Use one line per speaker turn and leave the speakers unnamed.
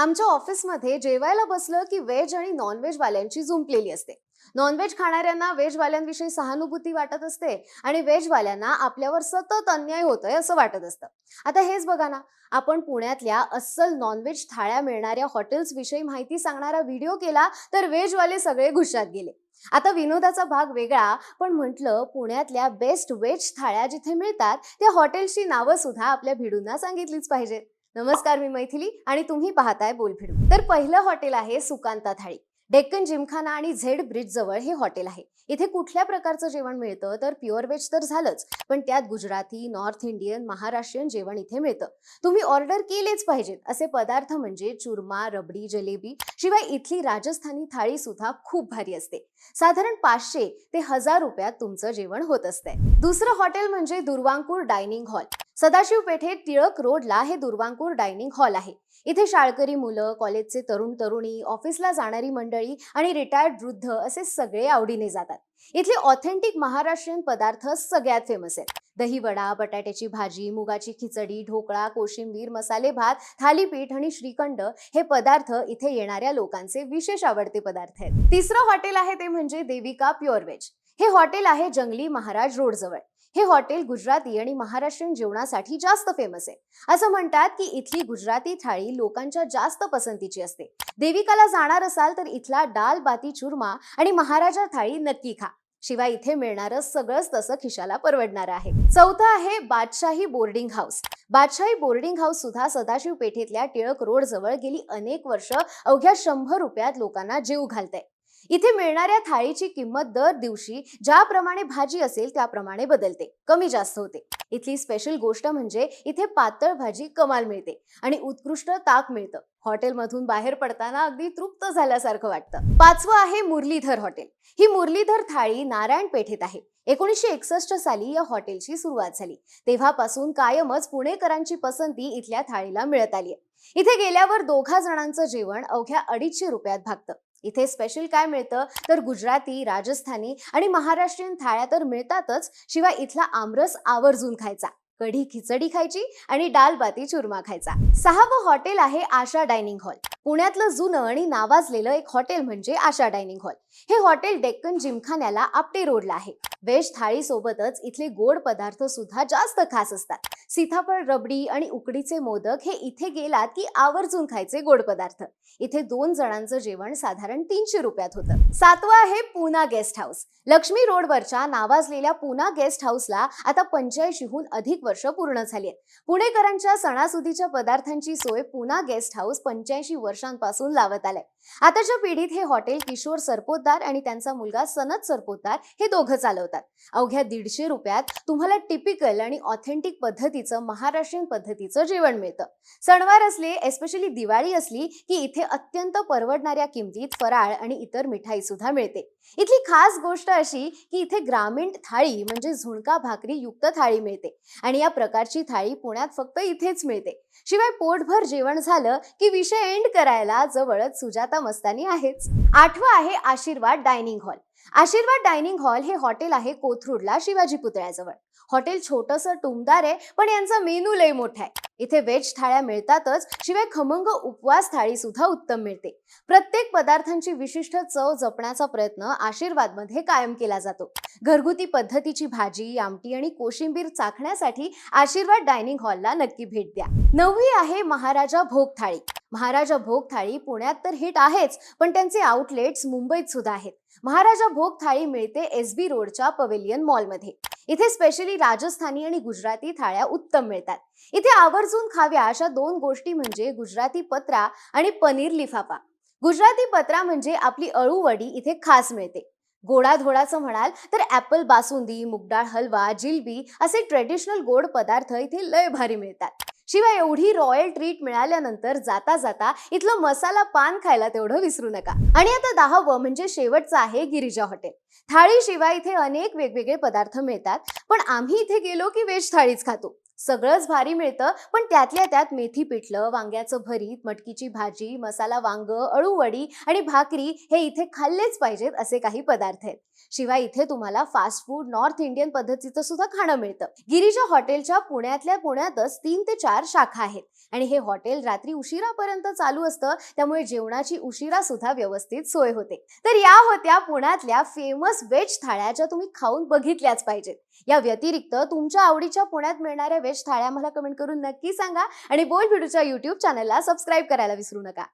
आमच्या ऑफिसमध्ये जेवायला बसलं की व्हेज आणि नॉनव्हेज वाल्यांची जुंपलेली असते. नॉनव्हेज खाणाऱ्यांना व्हेज वाल्यांविषयी सहानुभूती वाटत असते आणि व्हेज वाल्यांना आपल्यावर सतत अन्याय होतोय असं वाटत असतं. आता हेच बघा ना आपण पुण्यातल्या अस्सल नॉनव्हेज थाळ्या मिळणाऱ्या हॉटेल्स विषयी माहिती सांगणारा व्हिडिओ केला तर व्हेज वाले सगळे घुशात गेले. आता विनोदाचा भाग वेगळा पण म्हटलं पुण्यातल्या बेस्ट व्हेज थाळ्या जिथे मिळतात त्या हॉटेल्सची नावं सुद्धा आपल्या भिडूंना सांगितलीच पाहिजेत. नमस्कार मी मैथिली आणि तुम्ही पाहताय बोलभिडू. तर पहिलं हॉटेल आहे सुकांता थाळी. डेक्कन जिमखाना आणि झेड ब्रिज जवळ हे हॉटेल आहे. इथे कुठल्या प्रकारचं जेवण मिळतं? तर प्युअर व्हेज तर झालंच पण त्यात गुजराती नॉर्थ इंडियन महाराष्ट्रीयन जेवण इथे मिळतं. तुम्ही ऑर्डर केलेच पाहिजेत. असे पदार्थ म्हणजे चुरमा रबडी जलेबी शिवाय इथली राजस्थानी थाळी सुद्धा खूप भारी असते. साधारण पाचशे ते हजार रुपयात तुमचं जेवण होत असतंय. दुसरं हॉटेल म्हणजे दुर्वांकूर डायनिंग हॉल. सदाशिव पेठेत टिळक रोडला हे दुर्वांकूर डायनिंग हॉल आहे. इथे शाळकरी मुलं कॉलेजचे तरुण तरुणी ऑफिसला जाणारी मंडळी आणि रिटायर्ड वृद्ध असे सगळे आवडीने जातात. इथले ऑथेंटिक महाराष्ट्रीयन पदार्थ सगळ्यात फेमस आहेत. दहीवडा बटाट्याची भाजी मुगाची खिचडी ढोकळा कोशिंबीर मसाले भात थालीपीठ आणि श्रीखंड हे पदार्थ इथे येणाऱ्या लोकांचे विशेष आवडते पदार्थ आहेत. तिसरं हॉटेल आहे ते म्हणजे देविका प्युअर व्हेज. हे हॉटेल आहे जंगली महाराज रोड जवळ हे हॉटेल गुजराती आणि महाराष्ट्रीयन जेवणासाठी जास्त फेमस आहे. असं म्हणतात की इथली गुजराती थाळी लोकांच्या जास्त पसंतीची असते. देविकाला जाणार असाल तर इथला डाल बाती चुरमा आणि महाराजा थाळी नक्की खा. शिवाय इथे मिळणारं सगळंच तसं खिशाला परवडणार आहे. चौथं आहे Badshahi boarding house Badshahi boarding house सुद्धा सदाशिव पेठेतल्या टिळक रोड जवळ गेली अनेक वर्ष अवघ्या शंभर रुपयात लोकांना जीव घालते इथे मिळणाऱ्या थाळीची किंमत दर दिवशी ज्याप्रमाणे भाजी असेल त्याप्रमाणे बदलते कमी जास्त होते. इथली स्पेशल गोष्ट म्हणजे इथे पातळ भाजी कमाल मिळते आणि उत्कृष्ट ताक मिळतं. हॉटेलमधून बाहेर पडताना अगदी तृप्त झाल्यासारखं वाटतं. पाचवं आहे मुरलीधर हॉटेल. ही मुरलीधर थाळी नारायण पेठेत आहे. एकोणीसशे एकसष्ट साली या हॉटेलची सुरुवात झाली. तेव्हापासून कायमच पुणेकरांची पसंती इथल्या थाळीला मिळत आली आहे इथे गेल्यावर दोघा जणांचं जेवण अवघ्या अडीचशे रुपयात भागतं. इथे स्पेशल काय मिळतं? तर गुजराती राजस्थानी आणि महाराष्ट्रीयन थाळ्या तर मिळतातच शिवाय इथला आमरस आवर्जून खायचा. कढी खिचडी खायची आणि डाल बाती चुरमा खायचा. सहावं हॉटेल आहे आशा डायनिंग हॉल. पुण्यातलं जुनं आणि नावाजलेलं एक हॉटेल म्हणजे आशा डायनिंग हॉल. हे हॉटेल डेक्कन जिमखान्याला आपटे रोडला आहे. व्हेज थाळी सोबतच इथले गोड पदार्थ सुद्धा जास्त खास असतात. सीताफळ रबडी आणि उकडीचे मोदक हे इथे गेलात की आवर्जून खायचे गोड पदार्थ. इथे दोन जणांचं जेवण साधारण तीनशे रुपयात होतं. सातवं आहे पुना गेस्ट हाऊस. लक्ष्मी रोडवरच्या नावाजलेल्या पुना गेस्ट हाऊसला आता पंच्याऐंशीहून अधिक वर्ष पूर्ण झाली आहेत पुणेकरांच्या सणासुदीच्या पदार्थांची सोय पुना गेस्ट हाऊस पंच्याऐंशी वर्षांपासून लावत आलंय. आताच्या पिढीत हे हॉटेल किशोर सरपोतदार आणि त्यांचा मुलगा सनत सरपोतदार हे दोघं चालवतात. अवघ्या दीडशे रुपयात तुम्हाला टिपिकल आणि ऑथेंटिक पद्धती पद्धतीचं महाराष्ट्रीयन पद्धतीचं जेवण मिळतं. सणवार असले एस्पेशली दिवाळी असली की इथे अत्यंत परवडणाऱ्या किमतीत फराळ आणि इतर मिठाई सुद्धा मिळते. इथली खास गोष्ट अशी की इथे ग्रामीण थाळी म्हणजे झुणका भाकरी युक्त थाळी मिळते. आणि या प्रकारची थाळी पुण्यात फक्त इथेच मिळते. शिवाय पोटभर जेवण झालं की विषय एंड करायला जवळच सुजाता मस्तानी आहेच. आठवा आहे Ashirwad dining hall. Ashirwad dining hall हे हॉटेल आहे कोथरूडला शिवाजी पुतळ्याजवळ. हॉटेल छोटंसं टुमदार आहे पण यांचा मेनू लय मोठा आहे. इथे व्हेज थाळ्या मिळतातच शिवाय खमंग उपवास थाळी सुद्धा उत्तम मिळते. प्रत्येक पदार्थांची विशिष्ट चव जपण्याचा प्रयत्न आशीर्वादमध्ये कायम केला जातो. घरगुती पद्धतीची भाजी आमटी आणि कोशिंबीर चाखण्यासाठी आशीर्वाद डायनिंग हॉलला नक्की भेट द्या. नववी आहे महाराजा भोग थाळी. महाराजा भोग थाळी पुण्यात तर हिट आहेच पण त्यांचे आउटलेट्स मुंबईत सुद्धा आहेत. महाराजा भोग थाळी मिळते एस बी रोडच्या पवेलियन मॉलमध्ये इथे स्पेशली राजस्थानी आणि गुजराती थाळ्या उत्तम मिळतात. इथे आवर्जून खाव्या अशा दोन गोष्टी म्हणजे गुजराती पत्रा आणि पनीर लिफाफा. गुजराती पत्रा म्हणजे आपली अळूवडी इथे खास मिळते. गोडाधोडाचं म्हणाल तर ऍपल बासुंदी मुगडाळ हलवा जिलबी असे ट्रेडिशनल गोड पदार्थ इथे लय भारी मिळतात. शिवाय एवढी रॉयल ट्रीट मिळाल्यानंतर जाता जाता इथलं मसाला पान खायला तेवढं विसरू नका. आणि आता दहावं म्हणजे शेवटचं आहे गिरिजा हॉटेल. थाळी शिवाय इथे अनेक वेगवेगळे पदार्थ मिळतात पण आम्ही इथे गेलो की वेज थाळीच खातो. सगळंच भारी मिळतं पण त्यातल्या त्यात मेथी पिठलं वांग्याचं भरीत मटकीची भाजी मसाला वांग अळूवडी आणि भाकरी हे इथे खाल्लेच पाहिजेत असे काही पदार्थ आहेत. शिवाय इथे तुम्हाला फास्ट फूड नॉर्थ इंडियन पद्धतीचं सुद्धा खाणं मिळतं. गिरीजा हॉटेलच्या पुण्यातल्या पुण्यातच तीन ते चार शाखा आहेत. आणि हे हॉटेल रात्री उशिरापर्यंत चालू असतं त्यामुळे जेवणाची उशिरा सुद्धा व्यवस्थित सोय होते. तर या होत्या पुण्यातल्या फेमस व्हेज थाळ्या ज्या तुम्ही खाऊन बघितल्याच पाहिजेत. या व्यतिरिक्त तुमच्या आवडीच्या पुण्यात मिळणाऱ्या व्हेज थाळ्या मला कमेंट करून नक्की सांगा आणि बोल व्हिडिओच्या युट्यूब चॅनलला सबस्क्राईब करायला विसरू नका.